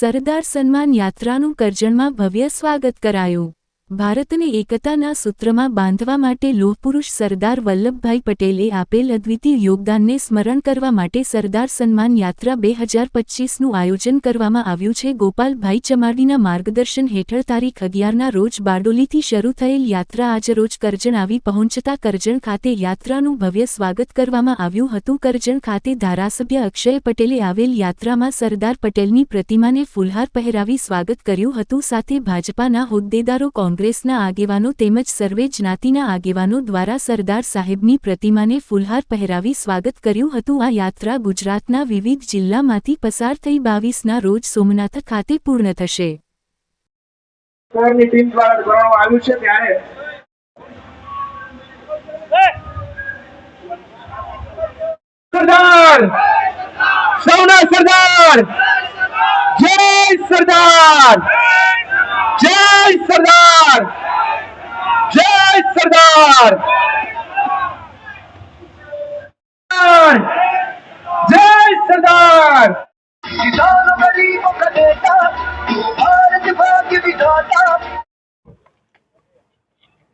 સરદાર સન્માન યાત્રાનું કરજણમાં ભવ્ય સ્વાગત કરાયું. ભારતને એકતાના સૂત્રમાં બાંધવા માટે લોહપુરુષ સરદાર વલ્લભભાઈ પટેલે આપેલ અદ્વિતીય યોગદાનને સ્મરણ કરવા માટે સરદાર સન્માન યાત્રા બે હજાર પચ્ચીસનું આયોજન કરવામાં આવ્યું છે. ગોપાલભાઈ ચમાડીના માર્ગદર્શન હેઠળ તારીખ અગિયારના રોજ બારડોલીથી શરૂ થયેલ યાત્રા આજરોજ કરજણ આવી પહોંચતા કરજણ ખાતે યાત્રાનું ભવ્ય સ્વાગત કરવામાં આવ્યું હતું. કરજણ ખાતે ધારાસભ્ય અક્ષય પટેલે આવેલ યાત્રામાં સરદાર પટેલની પ્રતિમાને ફૂલહાર પહેરાવી સ્વાગત કર્યું હતું. સાથે ભાજપાના હોદ્દેદારો કોંગ્રેસના આગેવાનો તેમજ સર્વે જ્ઞાતિના આગેવાનો દ્વારા સરદાર સાહેબની પ્રતિમાને ફૂલહાર પહેરાવી સ્વાગત કર્યું હતું. આ યાત્રા ગુજરાતના વિવિધ જિલ્લામાંથી પસાર થઈ બાવીસના રોજ સોમનાથ ખાતે પૂર્ણ થશે. સૌના સરદાર! જય સરદાર જય સરદાર જય ચાર જય સરદાર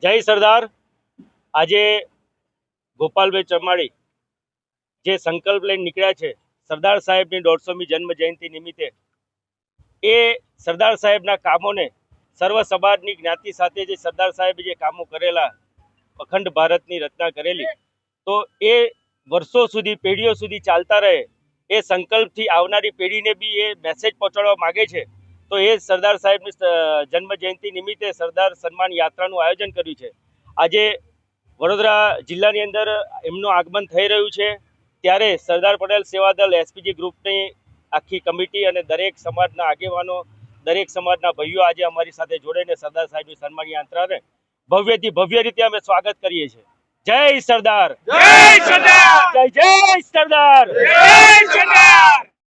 જય સરદાર. આજે ગોપાલભાઈ ચમાડી જે સંકલ્પ લઈને નીકળ્યા છે, સરદાર સાહેબની દોઢસોમી જન્મ જયંતિ નિમિત્તે, એ સરદાર સાહેબના કામોને સર્વ સમાજની જ્ઞાતિ સાથે જે સરદાર સાહેબે જે કામો કરેલા અખંડ ભારતની રચના કરેલી. તો એ વર્ષો સુધી, પેઢીઓ સુધી ચાલતા રહે, એ સંકલ્પથી આવનારી પેઢીને બી એ મેસેજ પહોંચાડવા માગે છે. તો એ સરદાર સાહેબની જન્મ જયંતિ નિમિત્તે સરદાર સન્માન યાત્રાનું આયોજન કર્યું છે. આજે વડોદરા જિલ્લાની અંદર એમનું આગમન થઈ રહ્યું છે. ત્યારે સરદાર પટેલ સેવાદળ એસપીજી ગ્રુપની આખી કમિટી અને દરેક સમાજના આગેવાનો, દરેક સમાજના ભાઈઓ આજે અમારી સાથે જોડાઈને સરદાર સાહેબની સન્માન યાત્રાને ભવ્યથી ભવ્ય રીતે અમે સ્વાગત કરીએ છીએ. જય સરદાર. જય સરદાર. જય જય સરદાર. જય સરદાર.